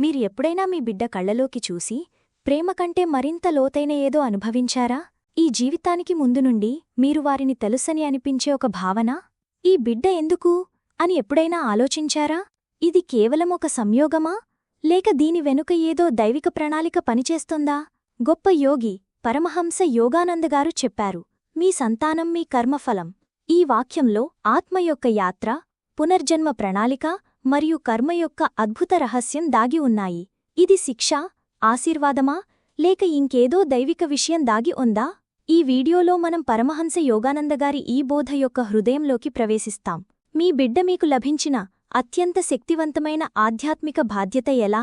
మీరు ఎప్పుడైనా మీ బిడ్డ కళ్ళలోకి చూసి ప్రేమ కంటే మరింత లోతైన ఏదో అనుభవించారా? ఈ జీవితానికి ముందు నుండి మీరు వారిని తెలుసని అనిపించే ఒక భావన? ఈ బిడ్డ ఎందుకు? అని ఎప్పుడైనా ఆలోచించారా? ఇది కేవలం ఒక సంయోగమా? లేక దీని వెనుక ఏదో దైవిక ప్రణాళిక పనిచేస్తుందా? గొప్ప యోగి పరమహంస యోగానందగారు చెప్పారు మీ సంతానం మీ కర్మఫలం. ఈ వాక్యంలో ఆత్మ యొక్క యాత్ర పునర్జన్మ ప్రణాళిక మరియు కర్మ యొక్క అద్భుత రహస్యం దాగి ఉన్నాయి. ఇది శిక్ష ఆశీర్వాదమా లేక ఇంకేదో దైవిక విషయం దాగి ఉందా? ఈ వీడియోలో మనం పరమహంస యోగానందగారి ఈ బోధ యొక్క హృదయంలోకి ప్రవేశిస్తాం. మీ బిడ్డ మీకు లభించిన అత్యంత శక్తివంతమైన ఆధ్యాత్మిక బాధ్యత ఎలా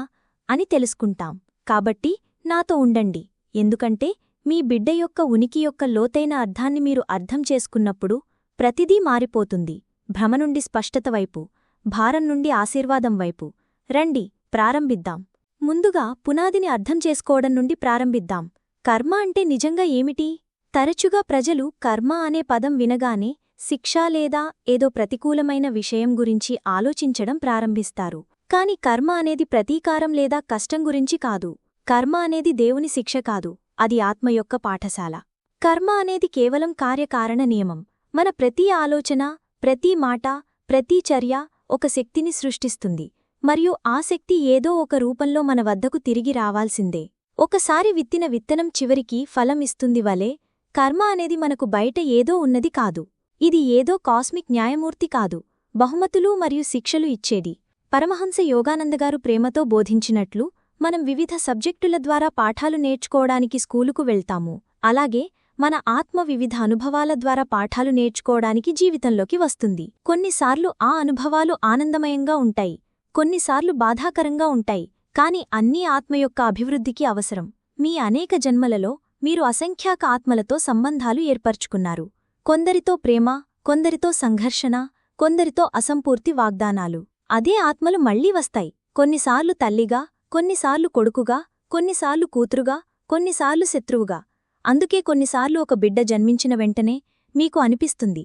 అని తెలుసుకుంటాం. కాబట్టి నాతో ఉండండి. ఎందుకంటే మీ బిడ్డ యొక్క ఉనికి యొక్క లోతైన అర్థాన్ని మీరు అర్థం చేసుకున్నప్పుడు ప్రతిదీ మారిపోతుంది. భ్రమ నుండి స్పష్టత వైపు భారం నుండి ఆశీర్వాదం వైపు. రండి ప్రారంభిద్దాం. ముందుగా పునాదిని అర్థం చేసుకోవడం నుండి ప్రారంభిద్దాం. కర్మ అంటే నిజంగా ఏమిటి? తరచుగా ప్రజలు కర్మ అనే పదం వినగానే శిక్ష లేదా ఏదో ప్రతికూలమైన విషయం గురించి ఆలోచించడం ప్రారంభిస్తారు. కాని కర్మ అనేది ప్రతీకారం లేదా కష్టం గురించి కాదు. కర్మ అనేది దేవుని శిక్ష కాదు అది ఆత్మ యొక్క పాఠశాల. కర్మ అనేది కేవలం కార్యకారణ నియమం. మన ప్రతి ఆలోచన ప్రతి మాట ప్రతి చర్య ఒక శక్తిని సృష్టిస్తుంది. మరియు ఆ శక్తి ఏదో ఒక రూపంలో మన వద్దకు తిరిగి రావాల్సిందే. ఒకసారి విత్తిన విత్తనం చివరికి ఫలం ఇస్తుంది వలే కర్మ అనేది మనకు బయట ఏదో ఉన్నది కాదు. ఇది ఏదో కాస్మిక్ న్యాయమూర్తి కాదు బహుమతులు మరియు శిక్షలు ఇచ్చేది. పరమహంస యోగానందగారు ప్రేమతో బోధించినట్లు మనం వివిధ సబ్జెక్టుల ద్వారా పాఠాలు నేర్చుకోవడానికి స్కూలుకు వెళ్తాము. అలాగే మన ఆత్మ వివిధ అనుభవాల ద్వారా పాఠాలు నేర్చుకోవడానికి జీవితంలోకి వస్తుంది. కొన్నిసార్లు ఆ అనుభవాలు ఆనందమయంగా ఉంటాయి. కొన్నిసార్లు బాధాకరంగా ఉంటాయి. కాని అన్నీ ఆత్మ యొక్క అభివృద్ధికి అవసరం. మీ అనేక జన్మలలో మీరు అసంఖ్యాక ఆత్మలతో సంబంధాలు ఏర్పరచుకున్నారు. కొందరితో ప్రేమ కొందరితో సంఘర్షణ కొందరితో అసంపూర్తి వాగ్దానాలు. అదే ఆత్మలు మళ్ళీ వస్తాయి. కొన్నిసార్లు తల్లిగా కొన్నిసార్లు కొడుకుగా కొన్నిసార్లు కూతురుగా కొన్నిసార్లు శత్రువుగా. అందుకే కొన్నిసార్లు ఒక బిడ్డ జన్మించిన వెంటనే మీకు అనిపిస్తుంది.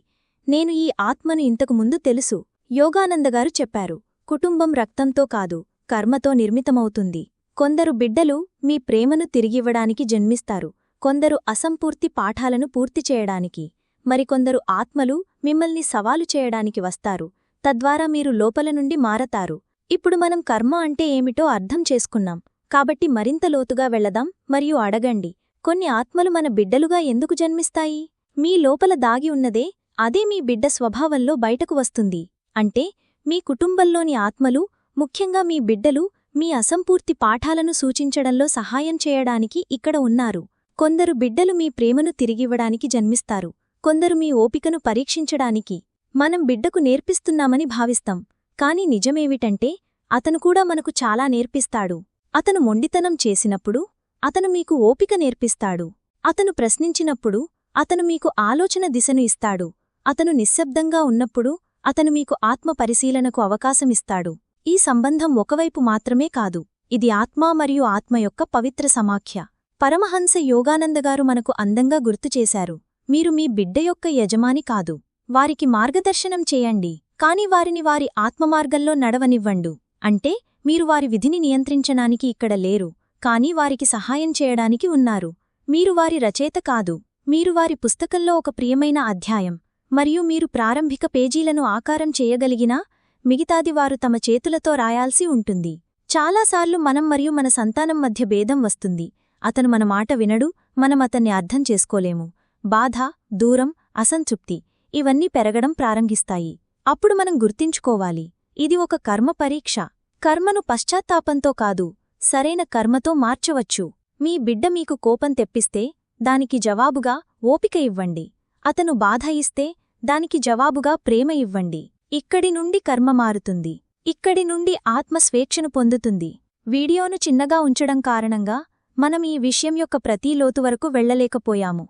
నేను ఈ ఆత్మను ఇంతకు ముందు తెలుసు. యోగానందగారు చెప్పారు కుటుంబం రక్తంతో కాదు కర్మతో నిర్మితమవుతుంది. కొందరు బిడ్డలు మీ ప్రేమను తిరిగివ్వడానికి జన్మిస్తారు. కొందరు అసంపూర్తి పాఠాలను పూర్తి చేయడానికి. మరికొందరు ఆత్మలు మిమ్మల్ని సవాలు చేయడానికి వస్తారు. తద్వారా మీరు లోపల నుండి మారతారు. ఇప్పుడు మనం కర్మ అంటే ఏమిటో అర్థం చేసుకున్నాం. కాబట్టి మరింత లోతుగా వెళ్ళదాం మరియు అడగండి కొన్ని ఆత్మలు మన బిడ్డలుగా ఎందుకు జన్మిస్తాయి? మీ లోపల దాగి ఉన్నదే అదే మీ బిడ్డ స్వభావంలో బయటకు వస్తుంది. అంటే మీ కుటుంబంలోని ఆత్మలు ముఖ్యంగా మీ బిడ్డలు మీ అసంపూర్తి పాఠాలను సూచించడంలో సహాయం చేయడానికి ఇక్కడ ఉన్నారు. కొందరు బిడ్డలు మీ ప్రేమను తిరిగివ్వడానికి జన్మిస్తారు. కొందరు మీ ఓపికను పరీక్షించడానికి మనం బిడ్డకు నేర్పిస్తున్నామని భావిస్తాం. కాని నిజమేమిటంటే అతను కూడా మనకు చాలా నేర్పిస్తాడు. అతను మొండితనం చేసినప్పుడు అతను మీకు ఓపిక నేర్పిస్తాడు. అతను ప్రశ్నించినప్పుడు అతను మీకు ఆలోచన దిశను ఇస్తాడు. అతను నిశ్శబ్దంగా ఉన్నప్పుడు అతను మీకు ఆత్మ పరిశీలనకు అవకాశమిస్తాడు ఈ సంబంధం ఒకవైపు మాత్రమే కాదు ఇది ఆత్మ మరియు ఆత్మ యొక్క పవిత్ర సమాఖ్య. పరమహంస యోగానందగారు మనకు అందంగా గుర్తుచేశారు మీరు మీ బిడ్డ యొక్క యజమాని కాదు. వారికి మార్గదర్శనం చేయండి. కాని వారిని వారి ఆత్మమార్గంలో నడవనివ్వండు. అంటే మీరు వారి విధిని నియంత్రించడానికి ఇక్కడ లేరు కాని వారికి సహాయం చేయడానికి ఉన్నారు. మీరు వారి రచయిత కాదు మీరు వారి పుస్తకంలో ఒక ప్రియమైన అధ్యాయం మరియు మీరు ప్రారంభిక పేజీలను ఆకారం చేయగలిగినా మిగతాది వారు తమ చేతులతో రాయాల్సి ఉంటుంది. చాలాసార్లు మనం మరియు మన సంతానం మధ్య భేదం వస్తుంది. అతను మన మాట వినడు మనం అతన్ని అర్థం చేసుకోలేము. బాధ దూరం అసంతృప్తి ఇవన్నీ పెరగడం ప్రారంభిస్తాయి. అప్పుడు మనం గుర్తించుకోవాలి. ఇది ఒక కర్మ పరీక్ష. కర్మను పశ్చాత్తాపంతో కాదు సరైన కర్మతో మార్చవచ్చు. మీ బిడ్డ మీకు కోపం తెప్పిస్తే దానికి జవాబుగా ఓపిక ఇవ్వండి. అతను బాధ ఇస్తే దానికి జవాబుగా ప్రేమ ఇవ్వండి. ఇక్కడి నుండి కర్మ మారుతుంది. ఇక్కడి నుండి ఆత్మ స్వేచ్ఛను పొందుతుంది. వీడియోను చిన్నగా ఉంచడం కారణంగా మనం ఈ విషయం యొక్క ప్రతి లోతు వరకు వెళ్ళలేకపోయాము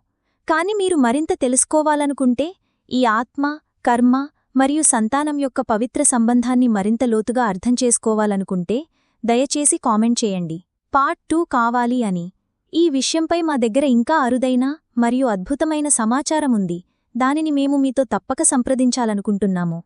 కాని మీరు మరింత తెలుసుకోవాలనుకుంటే ఈ ఆత్మ కర్మ మరియు సంతానం యొక్క పవిత్ర సంబంధాన్ని మరింత లోతుగా అర్థం చేసుకోవాలనుకుంటే దయచేసి కామెంట్ చేయండి. పార్ట్ టూ కావాలి అని. ఈ విషయంపై మా దగ్గర ఇంకా అరుదైన మరియు అద్భుతమైన సమాచారం ఉంది దానిని మేము మీతో తప్పక సంప్రదించాలనుకుంటున్నాము.